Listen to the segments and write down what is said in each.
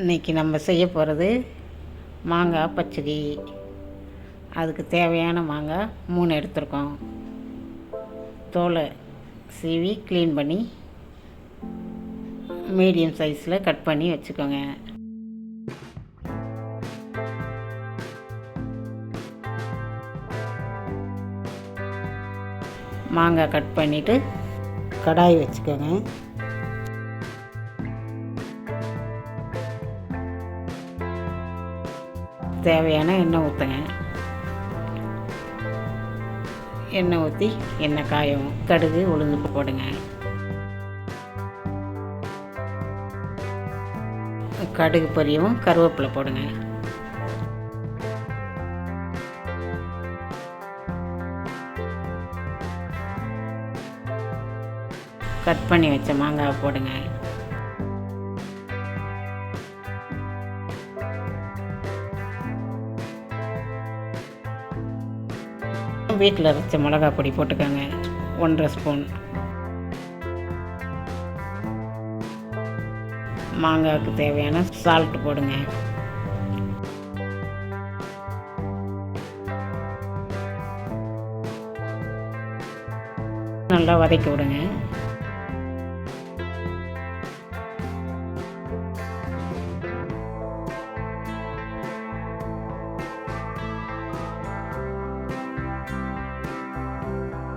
இன்றைக்கி நம்ம செய்ய போகிறது மாங்காய் பச்சடி. அதுக்கு தேவையான மாங்காய் மூணு எடுத்திருக்கோம். தோலை சீவி க்ளீன் பண்ணி மீடியம் சைஸில் கட் பண்ணி வச்சுக்கோங்க. மாங்காய் கட் பண்ணிவிட்டு கடாய் வச்சுக்கோங்க. தேவையான எண்ணெய் ஊற்றுங்க எண்ணெய் ஊற்றி எண்ணெய் காயும் கடுகு உளுந்து போடுங்க. கடுகு பொரியவும் கருவேப்பிலை போடுங்க. கட் பண்ணி வச்ச மாங்காவை போடுங்க. வீட்டில் அரைச்ச மிளகா பொடி போட்டுக்கோங்க. ஒன்றரை ஸ்பூன். மாங்காய்க்கு தேவையான சால்ட் போடுங்க. நல்லா வதக்கி விடுங்க.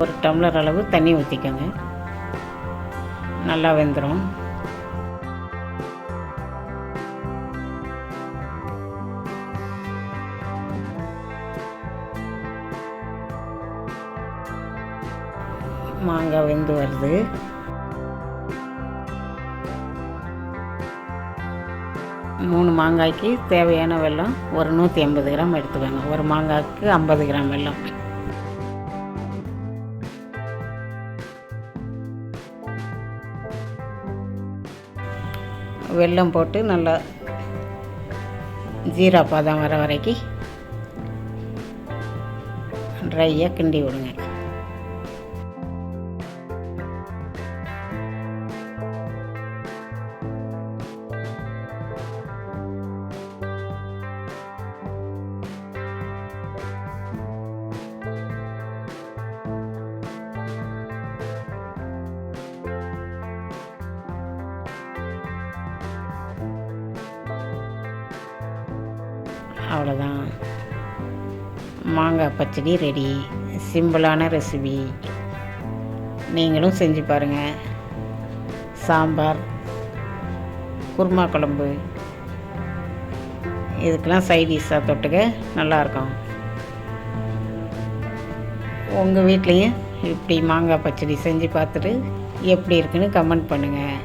ஒரு டம்ளர் அளவு தண்ணி ஊற்றிக்கோங்க நல்லா வெந்துடும் மாங்காய் வெந்து வருது. மூணு மாங்காய்க்கு தேவையான வெல்லம் ஒரு நூற்றி ஐம்பது கிராம் எடுத்துக்கோங்க. ஒரு மாங்காய்க்கு ஐம்பது கிராம் வெல்லம். வெல்லம் போட்டு நல்லா ஜீரா பாதம் வர வரைக்கும் ட்ரையாக கிண்டி விடுங்க. அவ்வளோதான். மாங்காய் பச்சடி ரெடி சிம்பிளான ரெசிபி நீங்களும் செஞ்சு பாருங்கள் சாம்பார் குருமா குழம்பு. இதுக்கெல்லாம் சைடிஷாக தொட்டுக்க நல்லாயிருக்கும். உங்கள் வீட்லேயும் இப்படி மாங்காய் பச்சடி செஞ்சு பார்த்துட்டு எப்படி இருக்குன்னு கமெண்ட் பண்ணுங்கள்